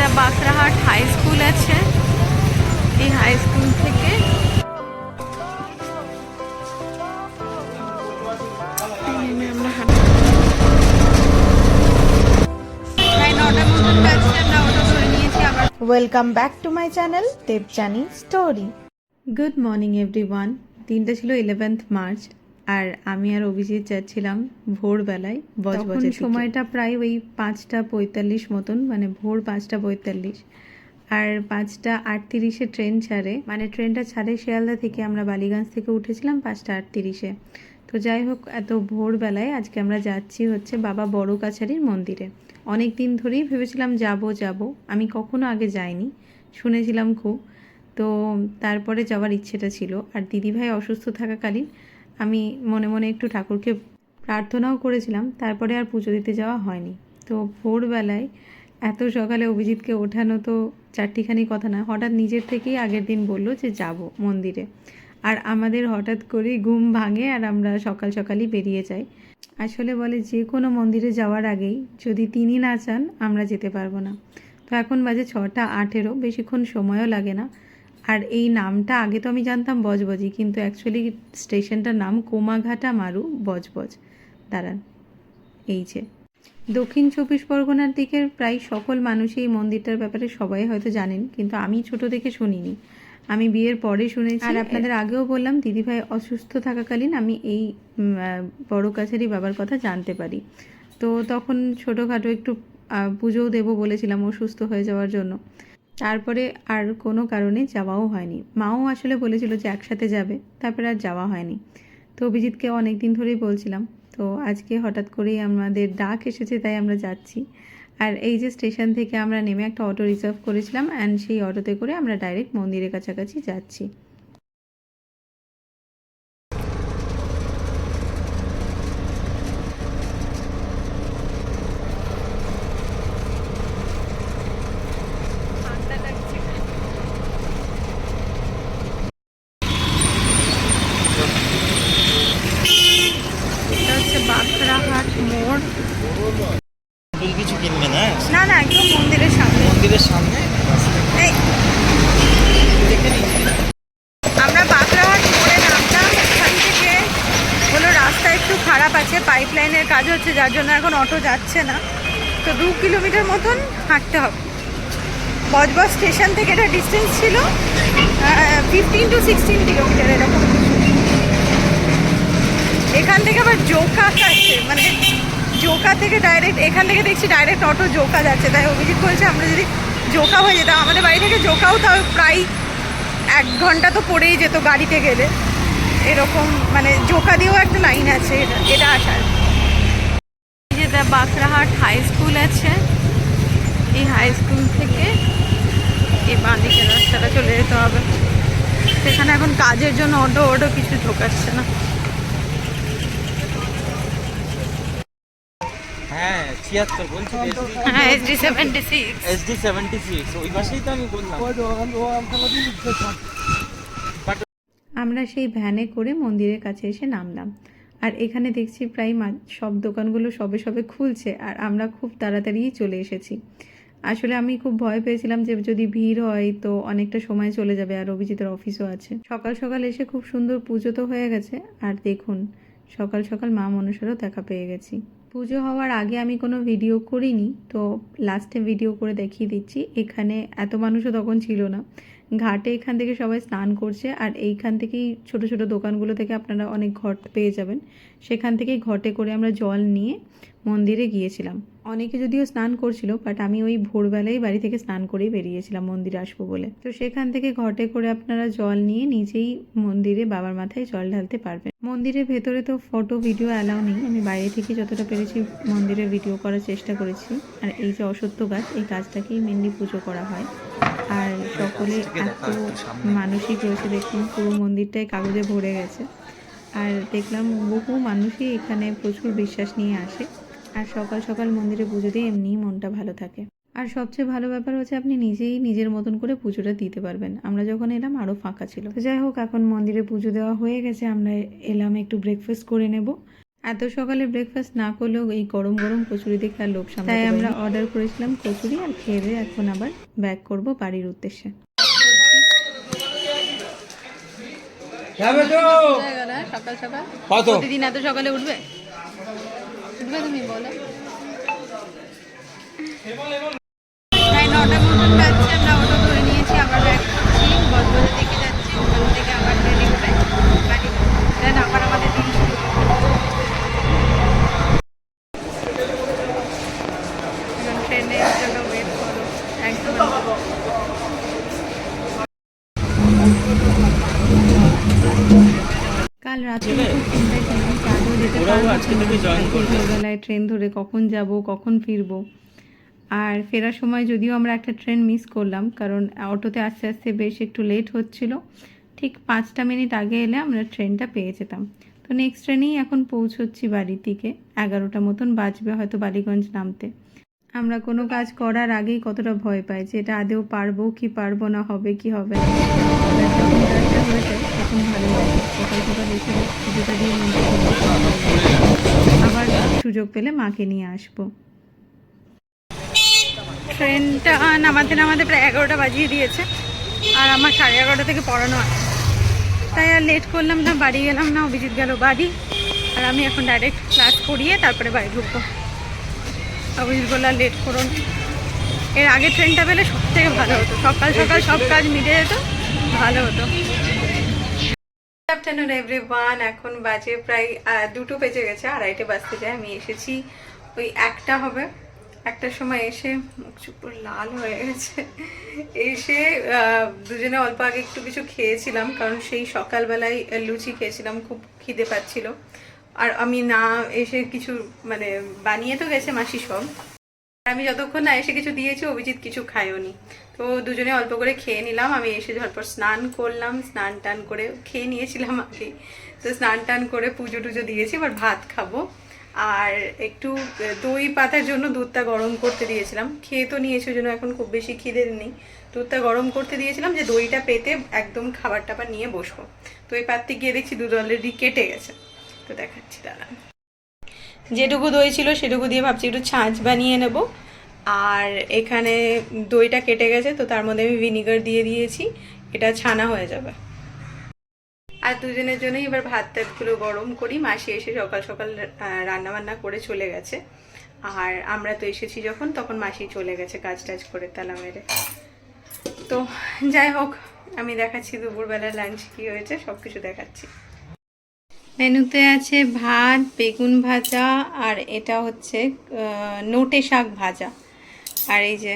যেটা Bankrahat high school আছে। এই হাই স্কুল থেকে welcome back to my channel Debjani story good morning everyone দিনটা ছিল ইলেভেন্থ মার্চ আর আমি আর অভিজিৎ যাচ্ছিলাম ভোরবেলায় বজবজে সময়টা প্রায় ওই পাঁচটা পঁয়তাল্লিশ মতন মানে ভোর পাঁচটা পঁয়তাল্লিশ। আর পাঁচটা আটত্রিশে ট্রেন ছাড়ে মানে ট্রেনটা ছাড়ে শিয়ালদা থেকে আমরা বালিগঞ্জ থেকে উঠেছিলাম পাঁচটা আটত্রিশে। তো যাই হোক এত ভোরবেলায় আজকে আমরা যাচ্ছি হচ্ছে বাবা বড় কাছারির মন্দিরে। অনেক দিন ধরেই ভেবেছিলাম যাব যাব। আমি কখনো আগে যাইনি শুনেছিলাম খুব। তো তারপরে যাওয়ার ইচ্ছেটা ছিল। আর দিদিভাই অসুস্থ থাকাকালীন আমি মনে মনে একটু ঠাকুরকে প্রার্থনাও করেছিলাম, তারপরে আর পুজো দিতে যাওয়া হয়নি। তো ভোরবেলায় এত সকালে অভিজিৎকে ওঠানো তো চারটিখানি কথা না, হঠাৎ নিজের থেকেই আগের দিন বলল যে যাব মন্দিরে। আর আমাদের হঠাৎ করেই ঘুম ভাঙে আর আমরা সকাল সকালই বেরিয়ে যাই। আসলে বলে যে কোনো মন্দিরে যাওয়ার আগেই যদি তিনি না চান, আমরা যেতে পারব না। তো এখন বাজে ছটা আঠেরো, বেশিক্ষণ সময়ও লাগে না। আর এই নামটা আগে তো আমি জানতাম বজবজি কিন্তু অ্যাকচুয়ালি স্টেশনটার নাম কোমাঘাটা মারু বজবজ। দাঁড়ান এই যে। দক্ষিণ চব্বিশ পরগনার দিকের প্রায় সকল মানুষই এই মন্দিরটার ব্যাপারে সবাই হয়তো জানেন কিন্তু আমি ছোট থেকে শুনিনি। আমি বিয়ের পরে শুনেছি। আর আপনাদের আগেও বললাম দিদিভাই অসুস্থ থাকাকালীন আমি এই বড় কাছারি বাবার কথা জানতে পারি। তো তখন ছোটোখাটো একটু পুজোও দেবো বলেছিলাম অসুস্থ হয়ে যাওয়ার জন্য। তারপরে আর কোনো কারণে যাওয়াও হয়নি। মাও আসলে বলেছিল যে একসাথে যাবে, তারপরে আর যাওয়া হয়নি। তো অভিজিৎকে অনেক দিন ধরেই বলছিলাম, তো আজকে হঠাৎ করেই আমাদের ডাক এসেছে, তাই আমরা যাচ্ছি। আর এই যে স্টেশন থেকে আমরা নেমে একটা অটো রিজার্ভ করেছিলাম, অ্যান্ড সেই অটোতে করে আমরা ডাইরেক্ট মন্দিরের কাছাকাছি যাচ্ছি এটা হচ্ছে বাঁকড়াহাট মোড় ফুল কিছু কিনবে না? না না একদম মন্দিরের সামনে। মন্দিরের সামনে? আমরা বাঁকড়াহাট মোড়ে নামলাম। এখান থেকে হলো রাস্তা একটু খারাপ আছে পাইপ লাইনের কাজ হচ্ছে যার জন্য এখন অটো যাচ্ছে না। তো দু কিলোমিটার মতন হাঁটতে হবে। বজবজ স্টেশন থেকে এটা ডিস্টেন্স ছিল ফিফটিন টু সিক্সটিন কিলোমিটার এরকম। এখান থেকে আবার জোকা আছে মানে জোকা থেকে ডাইরেক্ট এখান থেকে দেখছি ডাইরেক্ট অটো জোকা যাচ্ছে। তাই অভিজিৎ বলছে, আমরা যদি জোকা হয়ে যেতাম, আমাদের বাড়ি থেকে জোকাও তাও প্রায় এক ঘণ্টা তো পড়েই যেত গাড়িতে গেলে। এরকম মানে জোকা দিয়েও একটা লাইন আছে, এটা এটা আসার। যেটা বাঁকড়াহাট হাই স্কুল আছে, এই হাই স্কুল থেকে এই বাঁ দিকের রাস্তাটা চলে যেতে হবে। সেখানে এখন কাজের জন্য অটো অটো কিছু ঢোকাচ্ছে না হ্যাঁ ছিয়াত্তর বলছি হ্যাঁ SD seventy six SD seventy six ওই পাশেই তো আমি বললাম। আমরা সেই ভ্যানে করে মন্দিরের কাছে এসে নামলাম। আর এখানে দেখছি প্রায় মা- সব দোকানগুলো সবে সবে খুলছে আর আমরা খুব তাড়াতাড়ি চলে এসেছি। আসলে আমি খুব ভয় পেয়েছিলাম যে যদি ভিড় হয় তো অনেকটা সময় চলে যাবে আর অভিজিতের অফিসও আছে। সকাল সকাল এসে খুব সুন্দর পুজো তো হয়ে গেছে আর দেখুন সকাল সকাল মা মনসারও দেখা পেয়ে গেছি। পুজো হওয়ার আগে আমি কোনো ভিডিও করিনি, তো লাস্টে ভিডিও করে দেখিয়ে দিচ্ছি। এখানে এত মানুষও তখন ছিল না। ঘাটে এখান থেকে সবাই স্নান করছে আর এইখান থেকেই ছোট ছোট দোকানগুলো থেকে আপনারা অনেক ঘট পেয়ে যাবেন। সেখান থেকেই ঘটে করে আমরা জল নিয়ে মন্দিরে গিয়েছিলাম। অনেকে যদিও স্নান করছিল বাট আমি ওই ভোরবেলায় বাড়ি থেকে স্নান করেই বেরিয়েছিলাম মন্দিরে আসব বলে। তো সেখান থেকে ঘটে করে আপনারা জল নিয়ে নিজেই মন্দিরে বাবার মাথায় জল ঢালতে পারবেন। মন্দিরের ভেতরে তো ফটো ভিডিও অ্যালাউ নেই। আমি বাইরে থেকে যতটা পেরেছি মন্দিরের ভিডিও করার চেষ্টা করেছি। আর এই যে অসত্য গাছ, এই গাছটাকেই মেনলি পুজো করা হয়। আর সকলে এত মানসিক রয়েছে দেখুন পুরো মন্দিরটাই কাগজে ভরে গেছে। আর দেখলাম বহু মানুষই এখানে প্রচুর বিশ্বাস নিয়ে আসে। আর সকাল সকাল মন্দিরে পুজো দিয়ে এমনিই মনটা ভালো থাকে। আর সবচেয়ে ভালো ব্যাপার হচ্ছে আপনি নিজেই নিজের মতন করে পুজোটা দিতে পারবেন। আমরা যখন এলাম আরও ফাঁকা ছিল। যাই হোক এখন মন্দিরে পুজো দেওয়া হয়ে গেছে। আমরা এলাম একটু ব্রেকফাস্ট করে নেব। এত সকালে ব্রেকফাস্ট না করলেও এই গরম গরম কচুরি দেখে আর লোভ সামলাতে তাই আমরা অর্ডার করেছিলাম কচুরি আর খেয়ে দিয়ে এখন আবার ব্যাক করব বাড়ির উদ্দেশ্যে। সকাল সকাল। প্রতিদিন এত সকালে উঠবে? উঠবে তুমি বলো প্রায় নটা মতন যাচ্ছি আমরা অটো ধরে নিয়েছি আবার ব্যাক করছি বজবজের দিকে যাচ্ছি ওখান থেকে আবার ট্রেনে উঠাই বাড়ি দেন আবার আমাদের দিন শুরু এখন ট্রেনের জন্য ওয়েট করো একদম কাল রাতে চিন্তায় ছিলাম কাজও যেতে ওরাও পারব আজকে থেকে করবে। ট্রেন ধরে কখন যাব কখন ফিরবো। আর ফেরার সময় যদিও আমরা একটা ট্রেন মিস করলাম কারণ অটোতে আস্তে আস্তে বেশ একটু লেট হচ্ছিল ঠিক পাঁচটা মিনিট আগে এলে আমরা ট্রেনটা পেয়ে যেতাম। তো নেক্সট ট্রেনেই এখন পৌঁছচ্ছি বাড়ির দিকে এগারোটা মতন বাজবে হয়তো বালিগঞ্জ নামতে। আমরা কোনো কাজ করার আগেই কতটা ভয় পাই যে এটা আদেও পারব কি পারব না হবে কি হবে না। তখন ভালো লাগে। সকাল সকাল এসে পুজোটা দিয়ে লাগে। আবার সুযোগ পেলে মাকে নিয়ে আসব। ট্রেনটা নামাতে নামাতে প্রায় এগারোটা বাজিয়ে দিয়েছে, আর আমার সাড়ে এগারোটা থেকে পড়ানো আছে। তাই আর লেট করলাম না, বাড়ি গেলাম না, অভিজিৎ গেল বাড়ি। আর আমি এখন ডাইরেক্ট ক্লাস করিয়ে তারপরে বাড়ি ঢুকবো। অভিজিৎ বলল, আর লেট করুন এর আগে ট্রেনটা পেলে সব থেকে ভালো হতো। সকাল সকাল সব কাজ মিটে যেত, ভালো হতো। আফটারনুন এভরিওয়ান এখন বাজে প্রায় দুটো বেজে গেছে, আড়াইটে বাজতে যায়। আমি এসেছি, ওই একটা হবে। একটার সময় এসে মুখ চুপ লাল হয়ে গেছে। এসে দুজনে অল্প আগে একটু কিছু খেয়েছিলাম, কারণ সেই সকালবেলায় লুচি খেয়েছিলাম, খুব খিদে পাচ্ছিল। আর আমি না এসে কিছু মানে বানিয়ে তো গেছে মাসি সব। আমি যতক্ষণ না এসে কিছু দিয়েছি, অভিজিৎ কিছু খায়ওনি তো দুজনে অল্প করে খেয়ে নিলাম। আমি এসে ঝটপট স্নান করলাম, স্নান টান করে খেয়ে নিয়েছিলাম আগে। তো স্নান টান করে পুজো টুজো দিয়েছি, এবার ভাত খাব। আর একটু দই পাতার জন্য দুধটা গরম করতে দিয়েছিলাম। খেয়ে তো নিয়েছি জন্য এখন খুব বেশি খিদে নেই। দুধটা গরম করতে দিয়েছিলাম যে দইটা পেতে একদম খাবার টাবার নিয়ে বসবো। তো এই পাত্রে গিয়ে দেখছি দুধ অলরেডি কেটে গেছে। তো দেখাচ্ছি, দাঁড়ান। যেটুকু দই ছিল সেটুকু দিয়ে ভাবছি একটু ছাঁচ বানিয়ে নেব। আর এখানে দইটা কেটে গেছে, তো তার মধ্যে আমি ভিনিগার দিয়ে দিয়েছি, এটা ছানা হয়ে যাবে। আর দুজনের জন্যই এবার ভাত টাতগুলো গরম করি, মাসি এসে সকাল সকাল রান্না বান্না করে চলে গেছে। আর আমরা তো এসেছি যখন, তখন মাসি চলে গেছে কাজ টাজ করে তালা মেরে। তো যাই হোক, আমি দেখাচ্ছি দুপুরবেলা লাঞ্চ কী হয়েছে সব কিছু দেখাচ্ছি। মেনুতে আছে ভাত, বেগুন ভাজা আর এটা হচ্ছে নোটে শাক ভাজা। আর এই যে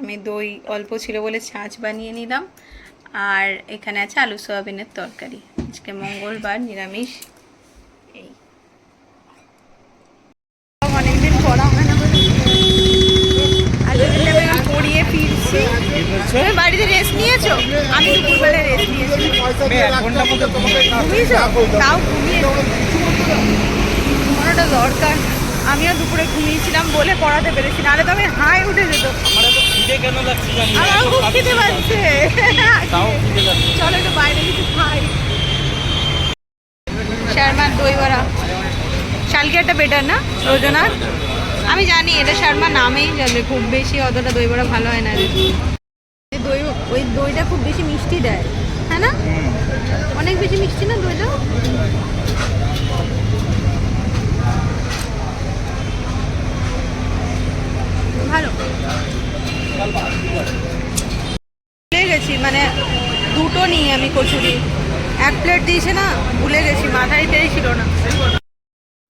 আমি দই অল্প ছিল বলে ছাঁচ বানিয়ে নিলাম। আর এখানে আছে আলু সোয়াবিনের তরকারি। আজকে মঙ্গলবার, নিরামিষ। এই। অনেকদিন হয় না ফিরছি। বাড়িতে রেস্ট নিয়েছো? আমি দুপুরবেলা ঘুমানোটা দরকার। আমিও দুপুরে ঘুমিয়েছিলাম বলে পড়াতে পেরেছি। নাহলে তো আমি হাই উঠে যেত আমার খুব খিদে পাচ্ছে। চলো একটু বাইরে কিছু খাই। দই বড়া। শালকিয়াটা বেটার না? রোজনার? আমি জানি এটা শর্মা নামেই যাবে খুব বেশি অতটা দই বড়া ভালো হয় না। রে দই ওই দইটা খুব বেশি মিষ্টি দেয়। না? অনেক বেশি মিষ্টি না দইটা? ভালো। ভুলে গেছি মানে দুটো নিই আমি কচুরি। এক প্লেট দিয়েছে না, ভুলে গেছি মাথায়তেই ছিল না।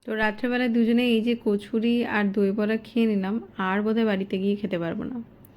তো রাত্রেবেলায় দুজনে এই যে কচুরি আর দই বড়া খেয়ে নিলাম, আর বোধহয় বাড়িতে গিয়ে খেতে পারব না।